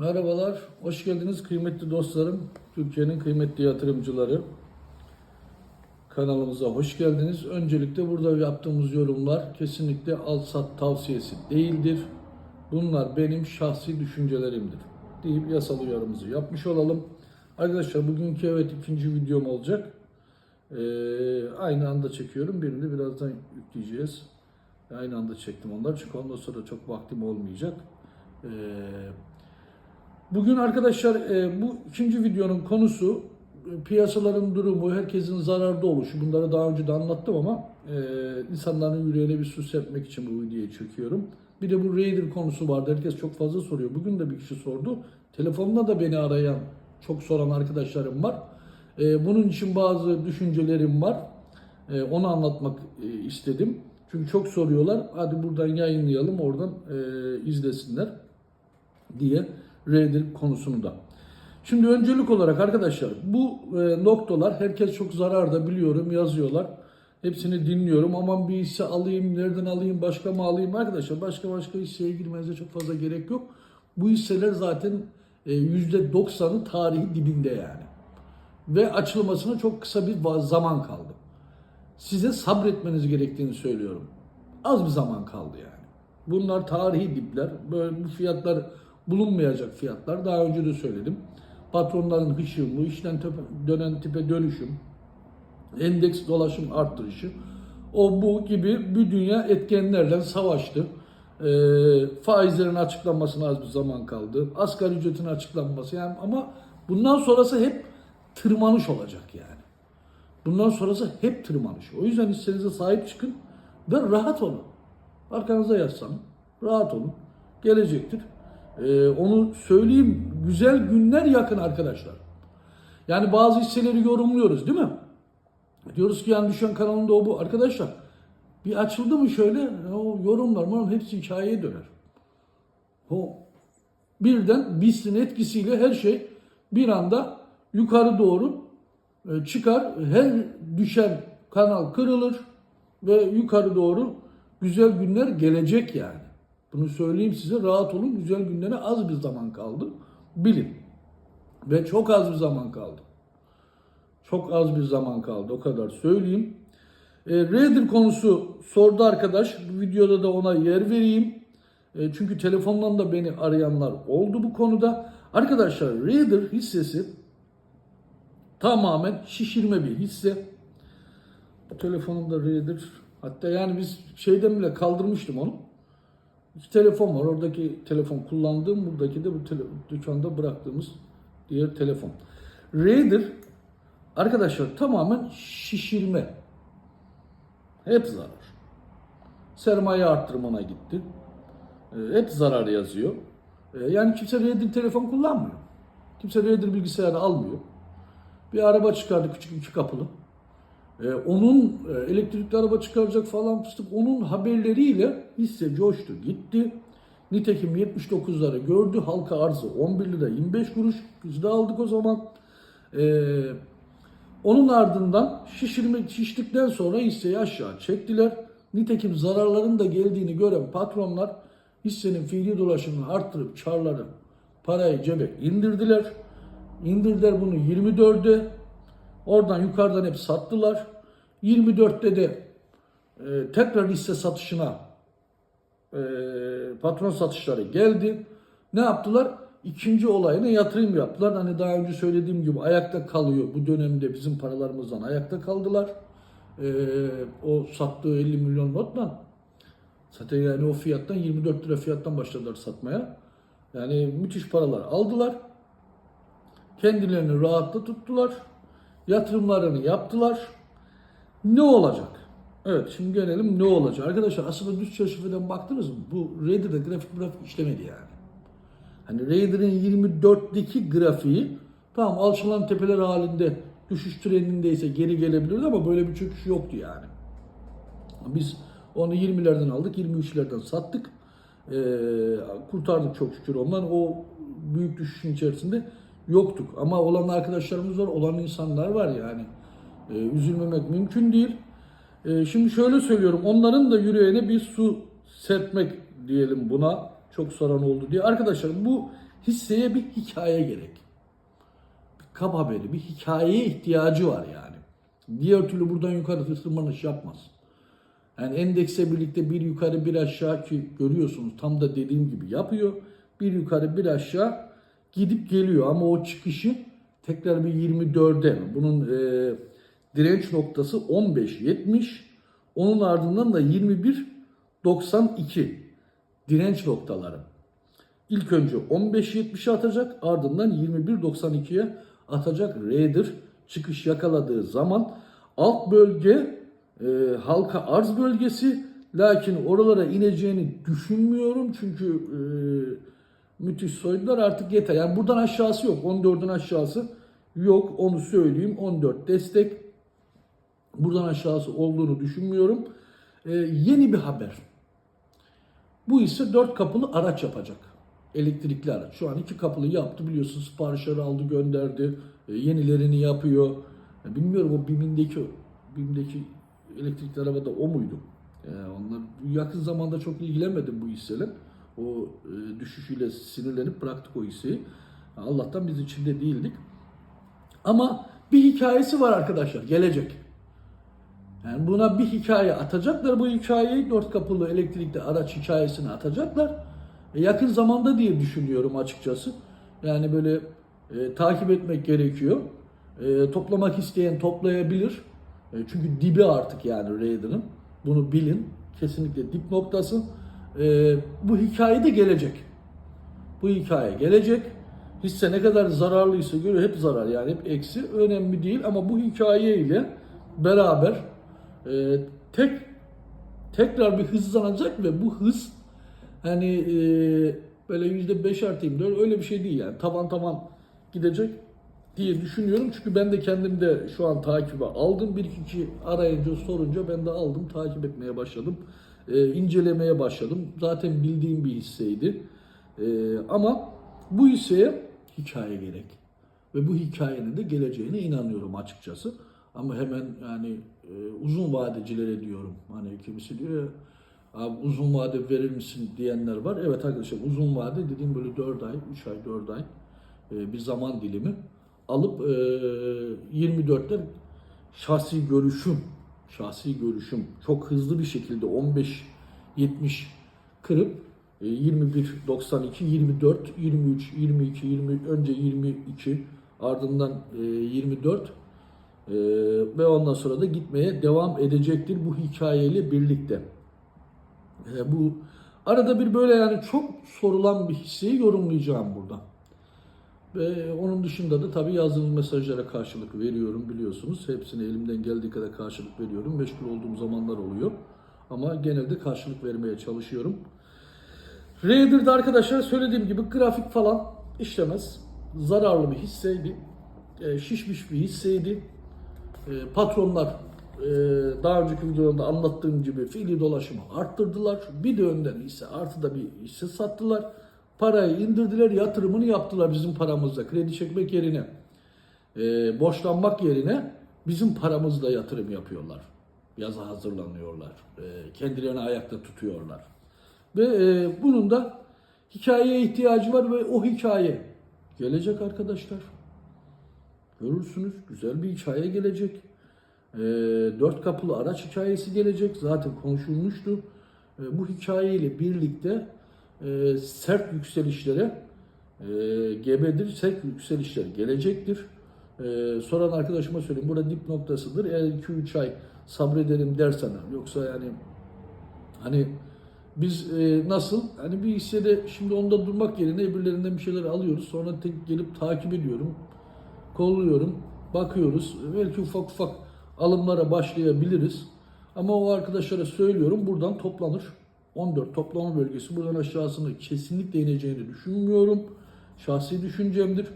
Merhabalar, hoş geldiniz kıymetli dostlarım, Türkiye'nin kıymetli yatırımcıları. Kanalımıza hoş geldiniz. Öncelikle burada yaptığımız yorumlar kesinlikle al-sat tavsiyesi değildir. Bunlar benim şahsi düşüncelerimdir. Deyip yasal uyarımızı yapmış olalım. Arkadaşlar bugünkü evet ikinci videom olacak. Ee, aynı anda çekiyorum. Birini birazdan yükleyeceğiz. Aynı anda çektim onları çünkü ondan sonra çok vaktim olmayacak. Ee, Bugün arkadaşlar e, bu ikinci videonun konusu e, piyasaların durumu, herkesin zararda oluşu. Bunları daha önce de anlattım ama e, insanların yüreğine bir su serpmek için bu videoyu çekiyorum. Bir de bu Raider konusu vardı. Herkes çok fazla soruyor. Bugün de bir kişi sordu. Telefonda da beni arayan, çok soran arkadaşlarım var. Bunun için bazı düşüncelerim var. Onu anlatmak istedim. Çünkü çok soruyorlar. Hadi buradan yayınlayalım, oradan izlesinler diye Raider konusunu da. Şimdi öncelik olarak arkadaşlar bu e, noktalar herkes çok zararda biliyorum yazıyorlar. Hepsini dinliyorum. Aman bir hisse alayım, nereden alayım, başka mı alayım? Arkadaşlar başka başka hisseye girmenize çok fazla gerek yok. Bu hisseler zaten e, %90'ı tarihi dibinde yani. Ve açılmasına çok kısa bir zaman kaldı. Size sabretmeniz gerektiğini söylüyorum. Az bir zaman kaldı yani. Bunlar tarihi dipler. Böyle bu fiyatlar bulunmayacak fiyatlar. Daha önce de söyledim. Patronların hışımı, işten tepe- dönen tipe dönüşüm, endeks dolaşım arttırışı, o bu gibi bir dünya etkenlerle savaştı. Ee, faizlerin açıklanmasına az bir zaman kaldı. Asgari ücretin açıklanması yani ama bundan sonrası hep tırmanış olacak yani. Bundan sonrası hep tırmanış. O yüzden hissenize sahip çıkın ve rahat olun. Arkanıza yaslanın. Rahat olun. Gelecektir. Ee, onu söyleyeyim. Güzel günler yakın arkadaşlar. Yani bazı hisseleri yorumluyoruz değil mi? Diyoruz ki yani düşen kanalında o bu. Arkadaşlar bir açıldı mı şöyle o yorumlar mı hepsi hikayeye döner. O birden BIST'in etkisiyle her şey bir anda yukarı doğru e, çıkar. Her düşen kanal kırılır ve yukarı doğru güzel günler gelecek yani. Bunu söyleyeyim size rahat olun güzel günlere az bir zaman kaldı. Bilin. Ve çok az bir zaman kaldı. Çok az bir zaman kaldı o kadar söyleyeyim. E, Raider konusu sordu arkadaş. Bu videoda da ona yer vereyim. E, çünkü telefondan da beni arayanlar oldu bu konuda. Arkadaşlar Raider hissesi tamamen şişirme bir hisse. Bu telefonumda Raider. Hatta yani biz şeyden bile kaldırmıştım onu. İki telefon var. Oradaki telefon kullandığım, buradaki de bu dükkanda bıraktığımız diğer telefon. Raider arkadaşlar tamamen şişirme. Hep zarar. Sermaye arttırmana gitti. Ee, hep zarar yazıyor. Ee, yani kimse Raider telefon kullanmıyor. Kimse Raider bilgisayarı almıyor. Bir araba çıkardı küçük iki kapılı. Ee, onun e, elektrikli araba çıkaracak falan fıstık onun haberleriyle hisse coştu gitti. Nitekim 79'ları gördü. Halka arzı 11 lira 25 kuruş. Biz de aldık o zaman. Ee, onun ardından şişirme, şiştikten sonra hisseyi aşağı çektiler. Nitekim zararların da geldiğini gören patronlar hissenin fiili dolaşımını arttırıp karları parayı cebe indirdiler. İndirdiler bunu 24'e. Oradan yukarıdan hep sattılar. 24'te de e, tekrar hisse satışına e, patron satışları geldi. Ne yaptılar? İkinci olayına yatırım yaptılar. Hani daha önce söylediğim gibi ayakta kalıyor. Bu dönemde bizim paralarımızdan ayakta kaldılar. E, o sattığı 50 milyon notla zaten yani o fiyattan 24 lira fiyattan başladılar satmaya. Yani müthiş paralar aldılar. Kendilerini rahatla tuttular. Yatırımlarını yaptılar. Ne olacak? Evet şimdi gelelim ne olacak? Arkadaşlar aslında düz çarşıfeden baktınız mı? Bu Raider'da grafik grafik işlemedi yani. Hani Raider'ın 24'deki grafiği tamam alçalan tepeler halinde düşüş trendindeyse geri gelebilirdi ama böyle bir çöküş yoktu yani. Biz onu 20'lerden aldık, 23'lerden sattık. Ee, kurtardık çok şükür ondan. O büyük düşüşün içerisinde yoktuk. Ama olan arkadaşlarımız var, olan insanlar var yani. Ee, üzülmemek mümkün değil. Ee, şimdi şöyle söylüyorum, onların da yüreğine bir su serpmek diyelim buna. Çok soran oldu diye. Arkadaşlar bu Hisseye bir hikaye gerek. Bir kap haberi, bir hikayeye ihtiyacı var yani. Diğer türlü buradan yukarı tırmanış yapmaz. Yani endekse birlikte bir yukarı bir aşağı ki görüyorsunuz tam da dediğim gibi yapıyor. Bir yukarı bir aşağı gidip geliyor ama o çıkışı tekrar bir 24'e bunun e, direnç noktası 15.70 onun ardından da 21.92 direnç noktaları. İlk önce 15.70'e atacak ardından 21.92'ye atacak R'dir. Çıkış yakaladığı zaman alt bölge e, halka arz bölgesi lakin oralara ineceğini düşünmüyorum çünkü e, müthiş soydular artık yeter. Yani buradan aşağısı yok. 14'ün aşağısı yok onu söyleyeyim. 14 destek. Buradan aşağısı olduğunu düşünmüyorum. E, yeni bir haber. Bu ise 4 kapılı araç yapacak. Elektrikli araç. Şu an iki kapılı yaptı biliyorsun siparişleri aldı gönderdi. E, yenilerini yapıyor. E, bilmiyorum o BİM'indeki BİM'deki elektrikli arabada o muydu? E, onlar yakın zamanda çok ilgilenmedim bu hisseyle. O e, düşüşüyle sinirlenip bıraktık o hisseyi. Allah'tan biz içinde değildik. Ama bir hikayesi var arkadaşlar. Gelecek. Yani buna bir hikaye atacaklar. Bu hikayeyi dört kapılı elektrikli araç hikayesine atacaklar. E, yakın zamanda diye düşünüyorum açıkçası. Yani böyle e, takip etmek gerekiyor. E, toplamak isteyen toplayabilir. E, çünkü dibi artık yani Raider'ın. Bunu bilin. Kesinlikle dip noktası. E, bu hikaye de gelecek. Bu hikaye gelecek. Hisse ne kadar zararlıysa göre hep zarar yani hep eksi önemli değil ama bu hikaye ile beraber e, tek tekrar bir hızlanacak ve bu hız hani e, böyle yüzde beş artıyım diyor. Öyle bir şey değil yani. Taban taban gidecek diye düşünüyorum. Çünkü ben de kendim de şu an takibe aldım. Bir iki kişi arayınca sorunca ben de aldım takip etmeye başladım. E, incelemeye başladım. Zaten bildiğim bir hisseydi. E, ama bu hisseye hikaye gerek. Ve bu hikayenin de geleceğine inanıyorum açıkçası. Ama hemen yani e, uzun vadecilere diyorum. Hani kimisi diyor abi uzun vade verir misin diyenler var. Evet arkadaşlar uzun vade dediğim böyle 4 ay, 3 ay, 4 ay e, bir zaman dilimi alıp e, 24'te şahsi görüşüm şahsi görüşüm çok hızlı bir şekilde 15 70 kırıp e, 21 92 24 23 22 20 önce 22 ardından e, 24 ee, ve ondan sonra da gitmeye devam edecektir bu hikayeyle birlikte. Ee, bu arada bir böyle yani çok sorulan bir hisseyi yorumlayacağım burada. Ve onun dışında da tabii yazdığınız mesajlara karşılık veriyorum biliyorsunuz. Hepsine elimden geldiği kadar karşılık veriyorum. Meşgul olduğum zamanlar oluyor. Ama genelde karşılık vermeye çalışıyorum. Raider'da arkadaşlar söylediğim gibi grafik falan işlemez. Zararlı bir hisseydi. E, şişmiş bir hisseydi. E, patronlar e, daha önceki videoda anlattığım gibi fiili dolaşımı arttırdılar. Bir de önden hisse artıda bir hisse sattılar. Parayı indirdiler, yatırımını yaptılar bizim paramızla. Kredi çekmek yerine, e, borçlanmak yerine bizim paramızla yatırım yapıyorlar. Yaza hazırlanıyorlar. Kendilerini ayakta tutuyorlar. Ve bunun da hikayeye ihtiyacı var ve o hikaye gelecek arkadaşlar. Görürsünüz güzel bir hikaye gelecek. E, dört kapılı araç hikayesi gelecek. Zaten konuşulmuştu. E, bu hikayeyle birlikte e, sert yükselişlere e, gebedir, sert yükselişler gelecektir. E, soran arkadaşıma söyleyeyim. Burada dip noktasıdır. Eğer 2-3 ay sabrederim dersen yoksa yani hani biz e, nasıl hani bir hissede şimdi onda durmak yerine öbürlerinden bir şeyler alıyoruz. Sonra tek gelip takip ediyorum. Kolluyorum. Bakıyoruz. Belki ufak ufak alımlara başlayabiliriz. Ama o arkadaşlara söylüyorum buradan toplanır. 14 toplama bölgesi buradan aşağısını kesinlikle ineceğini düşünmüyorum. Şahsi düşüncemdir.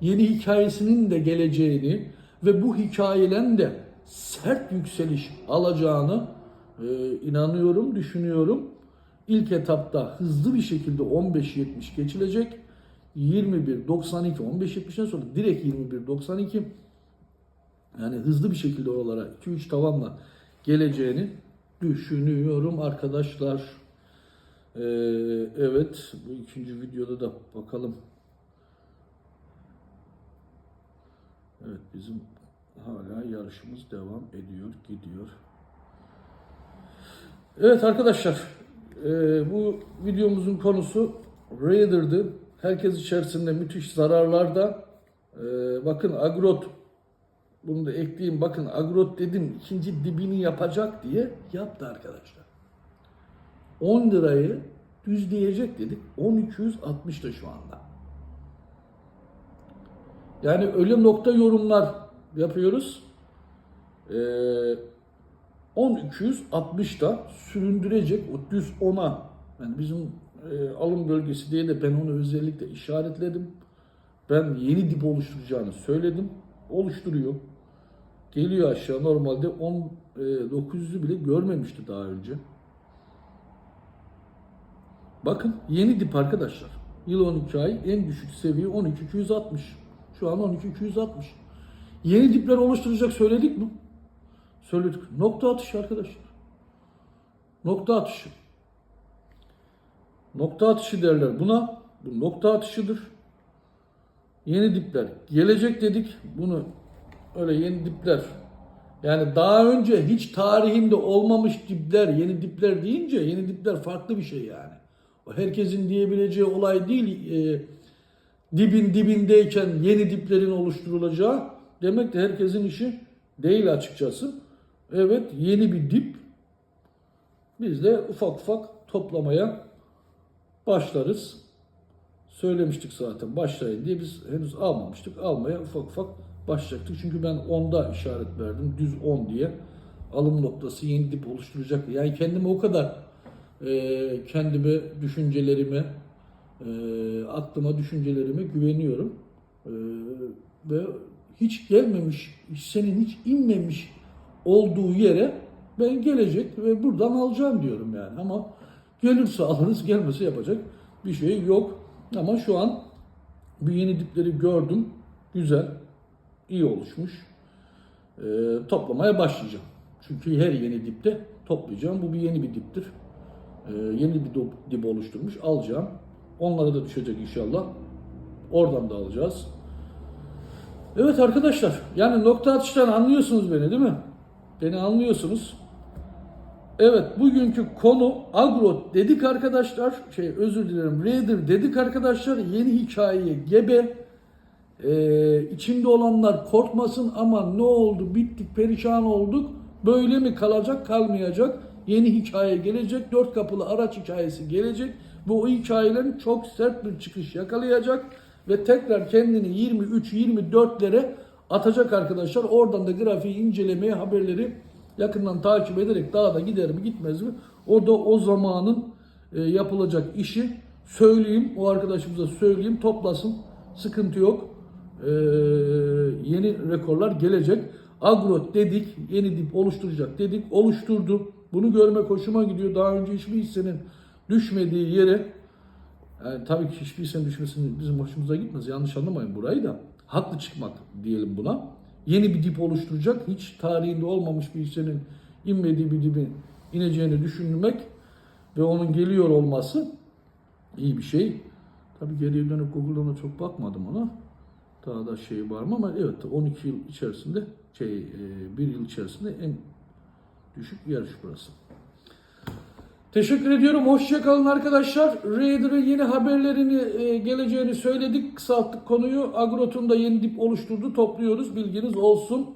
Yeni hikayesinin de geleceğini ve bu hikayeden de sert yükseliş alacağını e, inanıyorum, düşünüyorum. İlk etapta hızlı bir şekilde 15.70 geçilecek. 21 92 15 70'den sonra direkt 21 92 yani hızlı bir şekilde oralara 2-3 tavanla geleceğini düşünüyorum arkadaşlar. Ee, evet bu ikinci videoda da bakalım. Evet bizim hala yarışımız devam ediyor gidiyor. Evet arkadaşlar e, bu videomuzun konusu Raider'dı. Herkes içerisinde müthiş zararlarda. E, bakın Agrot, bunu da ekleyeyim. Bakın Agrot dedim ikinci dibini yapacak diye yaptı arkadaşlar. 10 lirayı düzleyecek dedik. 1260 da şu anda. Yani öyle nokta yorumlar yapıyoruz. Ee, 10-260'da süründürecek o düz 10'a yani bizim e, alım bölgesi diye de ben onu özellikle işaretledim. Ben yeni dip oluşturacağını söyledim. Oluşturuyor. Geliyor aşağı normalde 10 e, 900'ü bile görmemişti daha önce. Bakın yeni dip arkadaşlar. Yıl 12 ay en düşük seviye 12.260. Şu an 12.260. Yeni dipler oluşturacak söyledik mi? Söyledik. Nokta atışı arkadaşlar. Nokta atışı. Nokta atışı derler buna. Bu nokta atışıdır. Yeni dipler gelecek dedik. Bunu öyle yeni dipler yani daha önce hiç tarihinde olmamış dipler, yeni dipler deyince yeni dipler farklı bir şey yani. O herkesin diyebileceği olay değil. e, dibin dibindeyken yeni diplerin oluşturulacağı demek de herkesin işi değil açıkçası. Evet yeni bir dip. Biz de ufak ufak toplamaya başlarız. Söylemiştik zaten başlayın diye biz henüz almamıştık. Almaya ufak ufak başlayacaktık. Çünkü ben 10'da işaret verdim. Düz 10 diye. Alım noktası yeni dip oluşturacak. Yani kendime o kadar e, kendime, düşüncelerime, e, aklıma, düşüncelerime güveniyorum. E, ve hiç gelmemiş, senin hiç inmemiş olduğu yere ben gelecek ve buradan alacağım diyorum yani. Ama gelirse alırız, gelmese yapacak bir şey yok. Ama şu an bu yeni dipleri gördüm. Güzel, iyi oluşmuş. E, toplamaya başlayacağım. Çünkü her yeni dipte toplayacağım. Bu bir yeni bir diptir. E, yeni bir dip oluşturmuş. Alacağım. Onlara da düşecek inşallah. Oradan da alacağız. Evet arkadaşlar. Yani nokta atıştan anlıyorsunuz beni değil mi? Beni anlıyorsunuz. Evet bugünkü konu agro dedik arkadaşlar. Şey özür dilerim Raider dedik arkadaşlar. Yeni hikayeye gebe. Ee, içinde olanlar korkmasın ama ne oldu bittik perişan olduk. Böyle mi kalacak kalmayacak. Yeni hikaye gelecek. Dört kapılı araç hikayesi gelecek. Bu o hikayelerin çok sert bir çıkış yakalayacak. Ve tekrar kendini 23-24'lere atacak arkadaşlar. Oradan da grafiği incelemeye haberleri yakından takip ederek daha da gider mi gitmez mi? O da o zamanın e, yapılacak işi söyleyeyim. O arkadaşımıza söyleyeyim toplasın. Sıkıntı yok. E, yeni rekorlar gelecek. Agro dedik, yeni dip oluşturacak dedik, oluşturdu. Bunu görmek hoşuma gidiyor. Daha önce hiçbir hissenin düşmediği yere, yani tabii ki hiçbir hissenin düşmesinin bizim hoşumuza gitmez. Yanlış anlamayın burayı da. Haklı çıkmak diyelim buna. Yeni bir dip oluşturacak. Hiç tarihinde olmamış bir hissenin inmediği bir dibin ineceğini düşünmek ve onun geliyor olması iyi bir şey. Tabii geriye dönüp Google'dan da çok bakmadım ona. Daha da şey var mı ama evet 12 yıl içerisinde şey e, bir yıl içerisinde en düşük yarış burası. Teşekkür ediyorum. Hoşça kalın arkadaşlar. Raider'ın yeni haberlerini e, geleceğini söyledik. Kısalttık konuyu. Agrot'un da yeni dip oluşturdu. Topluyoruz. Bilginiz olsun.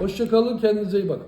Hoşça kalın. Kendinize iyi bakın.